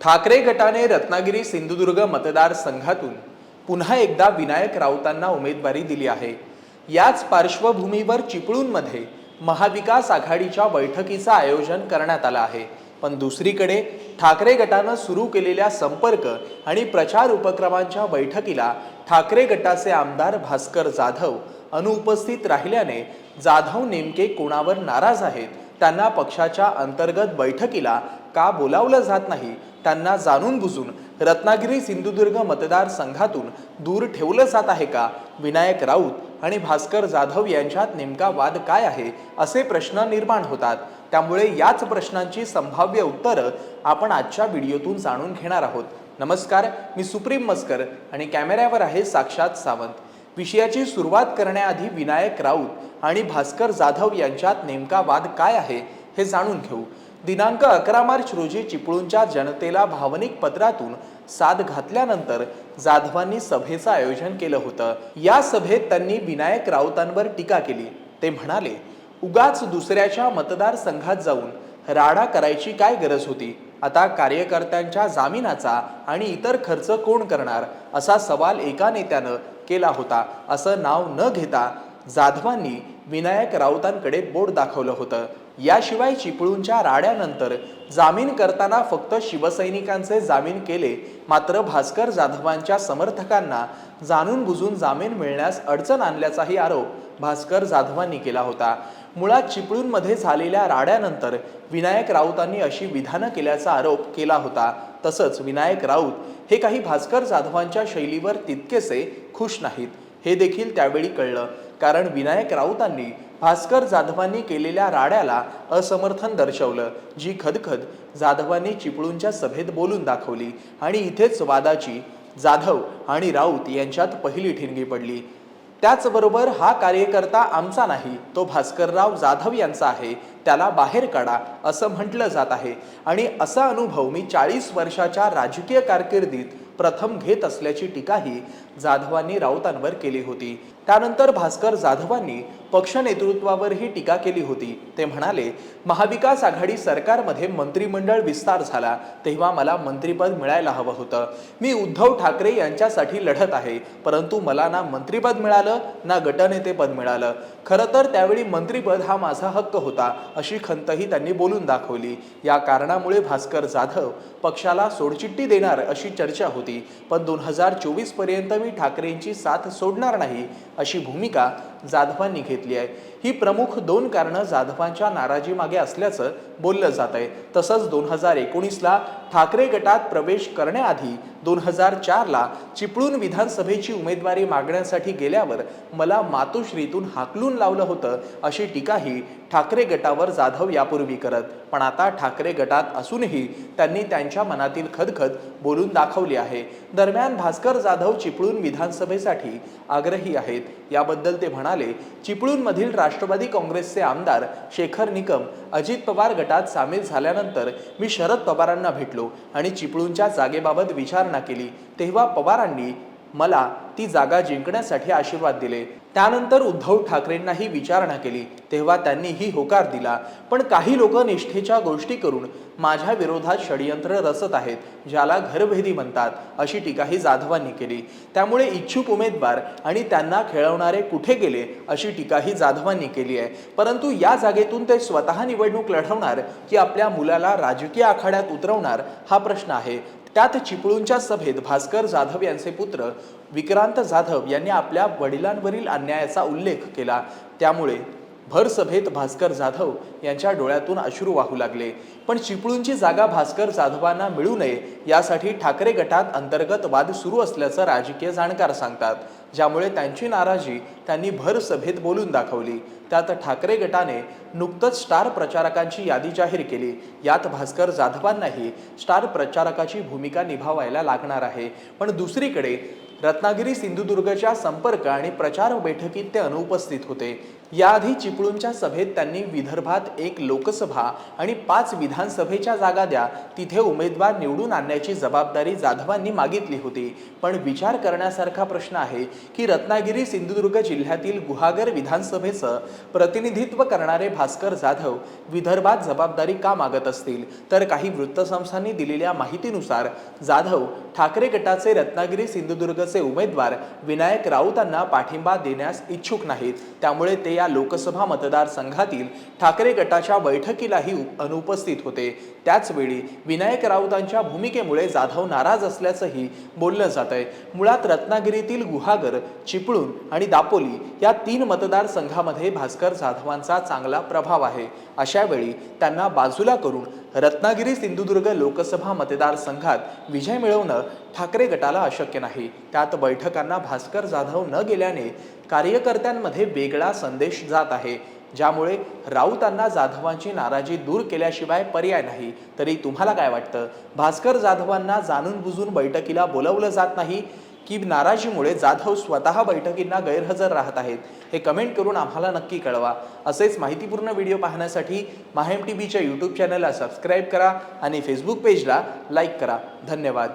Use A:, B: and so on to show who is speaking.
A: ठाकरे गटाने रत्नागिरी सिंधुदुर्ग मतदारसंघातून पुन्हा एकदा विनायक राऊतांना उमेदवारी दिली आहे. याच पार्श्वभूमीवर चिपळूणमध्ये महाविकास आघाडीच्या बैठकीचं आयोजन करण्यात आलं आहे. पण दुसरीकडे ठाकरे गटानं सुरू केलेल्या संपर्क आणि प्रचार उपक्रमांच्या बैठकीला ठाकरे गटाचे आमदार भास्कर जाधव अनुपस्थित राहिल्याने जाधव नेमके कोणावर नाराज आहेत त्यांना पक्षाच्या अंतर्गत बैठकीला का बोलावलं जात नाही त्यांना जाणून बुजून रत्नागिरी सिंधुदुर्ग मतदारसंघातून दूर ठेवलं जात आहे का? विनायक राऊत आणि भास्कर जाधव यांच्यात नेमका वाद काय आहे? असे प्रश्न निर्माण होतात. त्यामुळे याच प्रश्नांची संभाव्य उत्तरं आपण आजच्या व्हिडिओतून जाणून घेणार आहोत. नमस्कार मी सुप्रीम मस्कर आणि कॅमेऱ्यावर आहे साक्षात सावंत. विषयाची सुरुवात करण्याआधी विनायक राऊत आणि भास्कर जाधव यांच्यात नेमका वाद काय आहे हे जाणून घेऊ. दिनांक अकरा मार्च रोजी चिपळूणच्या जनतेला भावनिक पत्रातून साथ घातल्यानंतर जाधवांनी सभेचं आयोजन केलं होतं. या सभेत त्यांनी विनायक राऊतांवर टीका केली. ते म्हणाले उगाच दुसऱ्याच्या मतदारसंघात जाऊन राडा करायची काय गरज होती? आता कार्यकर्त्यांच्या जामिनाचा आणि इतर खर्च कोण करणार? असा सवाल एका नेत्यानं केला होता. असं नाव न घेता जाधवांनी विनायक राऊतांकडे बोट दाखवलं होतं. याशिवाय चिपळूणच्या राड्यानंतर जामीन करताना फक्त शिवसैनिकांचे जामीन केले मात्र भास्कर जाधवांच्या समर्थकांना जाणून बुजून जामीन मिळण्यास अडचण आणल्याचाही आरोप भास्कर जाधवांनी केला होता. मुळात चिपळूणमध्ये झालेल्या राड्यानंतर विनायक राऊतांनी अशी विधानं केल्याचा आरोप केला होता. तसंच विनायक राऊत हे काही भास्कर जाधवांच्या शैलीवर तितकेसे खुश नाहीत हे देखील त्यावेळी कळलं. कारण विनायक राऊतांनी भास्कर जाधवांनी केलेल्या राड्याला असमर्थन दर्शवलं जी खदखद जाधवांनी चिपळूणच्या सभेत बोलून दाखवली आणि इथेच वादाची जाधव आणि राऊत यांच्यात पहिली ठिणगी पडली. त्याचबरोबर हा कार्यकर्ता आमचा नाही तो भास्करराव जाधव यांचा आहे त्याला बाहेर काढा असं म्हटलं जात आहे. आणि असा अनुभव मी चाळीस वर्षाच्या राजकीय कारकिर्दीत प्रथम घेत असल्याची टीकाही जाधवांनी राऊतांवर केली होती. त्यानंतर भास्कर जाधवांनी पक्ष नेतृत्वावरही टीका केली होती. ते म्हणाले महाविकास आघाडी सरकारमध्ये मंत्रिमंडळ विस्तार झाला तेव्हा मला मंत्रिपद मिळायला हवं होतं. मी उद्धव ठाकरे यांच्यासाठी लढत आहे परंतु मला ना मंत्रिपद मिळालं ना गटनेतेपद मिळालं. खरं तर त्यावेळी मंत्रिपद हा माझा हक्क होता अशी खंतही त्यांनी बोलून दाखवली. या कारणामुळे भास्कर जाधव पक्षाला सोडचिट्टी देणार अशी चर्चा होती पण दोन हजार चोवीसपर्यंत मी ठाकरेंची साथ सोडणार नाही अशी भूमिका जाधवांनी घेतली आहे. ही प्रमुख दोन कारणं जाधवांच्या नाराजीमागे असल्याचं बोललं जात आहे तसंच दोन हजार एकोणीसला ठाकरे गटात प्रवेश करण्याआधी दोन हजार चारला चिपळूण विधानसभेची उमेदवारी मागण्यासाठी गेल्यावर मला मातोश्रीतून हाकलून लावलं होतं अशी टीकाही ठाकरे गटावर जाधव यापूर्वी करत. पण आता ठाकरे गटात असूनही त्यांनी त्यांच्या मनातील खदखद बोलून दाखवली आहे. दरम्यान भास्कर जाधव चिपळूण विधानसभेसाठी आग्रही आहेत. याबद्दल ते म्हणाले चिपळूणमधील राष्ट्रवादी काँग्रेसचे आमदार शेखर निकम अजित पवार गटात सामील झाल्यानंतर मी शरद पवारांना भेटलो. आणि चिपळूणच्या जागेबाबत विचारणा केली तेव्हा पवारांनी मला ती जागा जिंकण्यासाठी आशीर्वाद दिले. त्यानंतर उद्धव ठाकरेंनाही विचारणा केली. तेव्हा त्यांनीही होकार दिला. पण काही लोक निष्ठेच्या गोष्टी करून माझ्या विरोधात षडयंत्र रचत आहेत ज्याला घरभेदी म्हणतात अशी टीकाही जाधवांनी केली. त्यामुळे इच्छुक उमेदवार आणि त्यांना खेळवणारे कुठे गेले अशी टीकाही जाधवांनी केली आहे. परंतु या जागेतून ते स्वतः निवडणूक लढवणार की आपल्या मुलाला राजकीय आखाड्यात उतरवणार हा प्रश्न आहे. त्यात चिपळूणच्या सभेत भास्कर जाधव यांचे पुत्र विक्रांत जाधव यांनी आपल्या वडिलांवरील अन्यायाचा उल्लेख केला. त्यामुळे भरसभेत भास्कर जाधव यांच्या डोळ्यातून अश्रू वाहू लागले. पण चिपळूणची जागा भास्कर जाधवांना मिळू नये यासाठी ठाकरे गटात अंतर्गत वाद सुरू असल्याचं राजकीय जाणकार सांगतात. ज्यामुळे त्यांची नाराजी त्यांनी भर सभेत बोलून दाखवली. त्यात ठाकरे गटाने नुकतंच स्टार प्रचारकांची यादी जाहीर केली. यात भास्कर जाधवांनाही स्टार प्रचारकाची भूमिका निभावायला लागणार आहे. पण दुसरीकडे रत्नागिरी सिंधुदुर्गच्या संपर्क आणि प्रचार बैठकीत ते अनुपस्थित होते. याआधी चिपळूणच्या सभेत त्यांनी विदर्भात एक लोकसभा आणि पाच विधानसभेच्या जागा द्या तिथे उमेदवार निवडून आणण्याची जबाबदारी जाधवांनी मागितली होती. पण विचार करण्यासारखा प्रश्न आहे की रत्नागिरी सिंधुदुर्ग जिल्ह्यातील गुहागर विधानसभेचं प्रतिनिधित्व करणारे भास्कर जाधव विदर्भात जबाबदारी का मागत असतील? तर काही वृत्तसंस्थांनी दिलेल्या माहितीनुसार जाधव ठाकरे गटाचे रत्नागिरी सिंधुदुर्गचे उमेदवार विनायक राऊतांना पाठिंबा देण्यास इच्छुक नाहीत. त्यामुळे ते या लोकसभा मतदारसंघातील ठाकरे गटाच्या बैठकीलाही अनुपस्थित होते. त्याचवेळी विनायक राऊतांच्या भूमिकेमुळे जाधव नाराज असल्याचंही बोललं जात आहे मुळात रत्नागिरीतील गुहागर चिपळूण आणि दापोली या तीन मतदारसंघामध्ये भास्कर जाधवांचा चांगला प्रभाव आहे. अशावेळी त्यांना बाजूला करून रत्नागिरी सिंधुदुर्ग लोकसभा मतदारसंघात विजय मिळवणं ठाकरे गटाला अशक्य नाही. त्यात बैठकांना भास्कर जाधव न गेल्याने कार्यकर्त्यांमध्ये वेगळा संदेश जात आहे. ज्यामुळे राऊतांना जाधवांची नाराजी दूर केल्याशिवाय पर्याय नाही. तरी तुम्हाला काय वाटतं? भास्कर जाधवांना जाणून बुजून बैठकीला बोलवलं जात नाही? की नाराजीमुळे जाधव स्वतः बैठकींना गैरहजर राहत आहेत. हे कमेंट करून आम्हाला नक्की कळवा. असेच माहितीपूर्ण व्हिडिओ पाहण्यासाठी माहेम टी व्हीच्या यूट्यूब चॅनलला सबस्क्राईब करा आणि फेसबुक पेजला लाईक करा. धन्यवाद.